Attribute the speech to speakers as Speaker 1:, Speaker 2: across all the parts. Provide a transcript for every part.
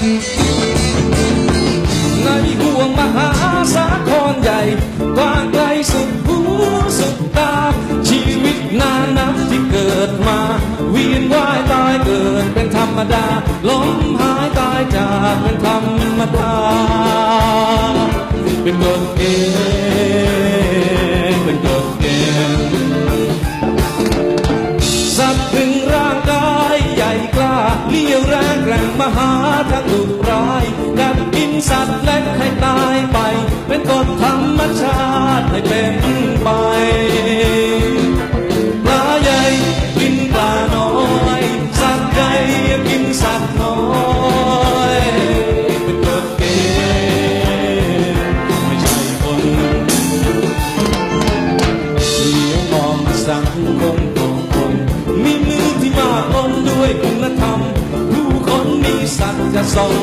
Speaker 1: ในห่วงมหาสาครใหญ่กว้างไกลสุดหูสุดตา ชีวิตนานับที่เกิดมาเวียนว่ายตายเกิดเป็นธรรมดาล้มหายตายจากเป็นธรรม สัตว์เล็กให้ตายไป เป็นกฎธรรมชาติให้เป็นไปปลาใหญ่กินปลาน้อยสัตว์ใหญ่กินสัตว์น้อยเป็นกฎเกณฑ์ไม่ใช่คนเลี้ยงมองสังคมของคนมีมือที่มาล้นด้วยคุณธรรมผู้คนมีสัตว์จะส่ง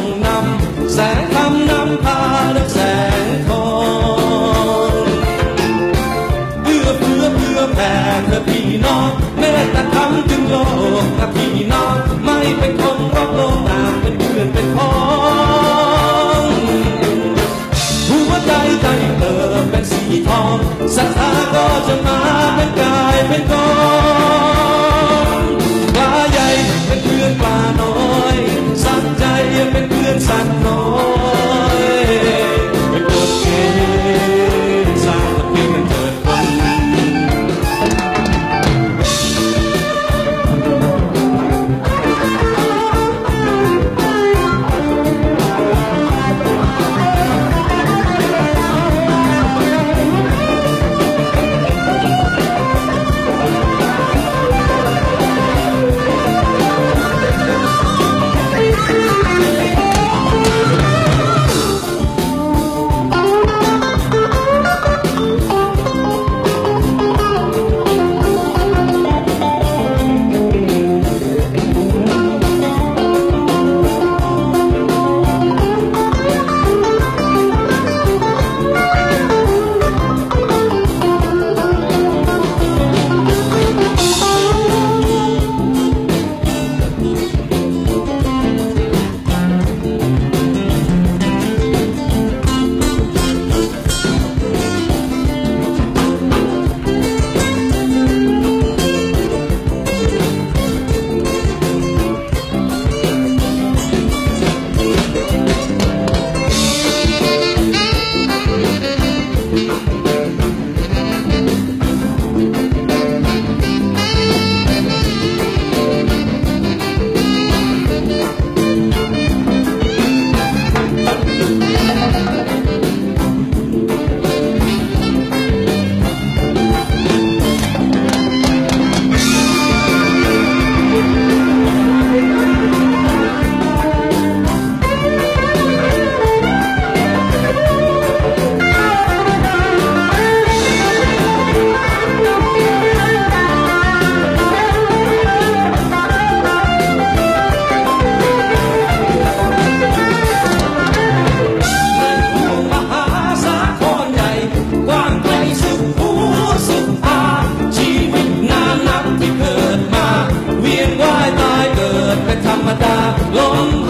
Speaker 1: mata, long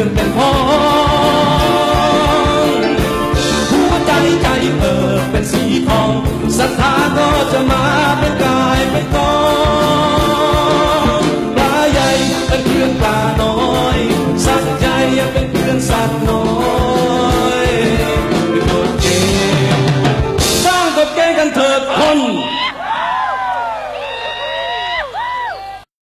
Speaker 1: อนเป็นพองหัวใจใจเปิดเป็นสีทองศรัทธาก็จะมาเป็นกายเป็นกอ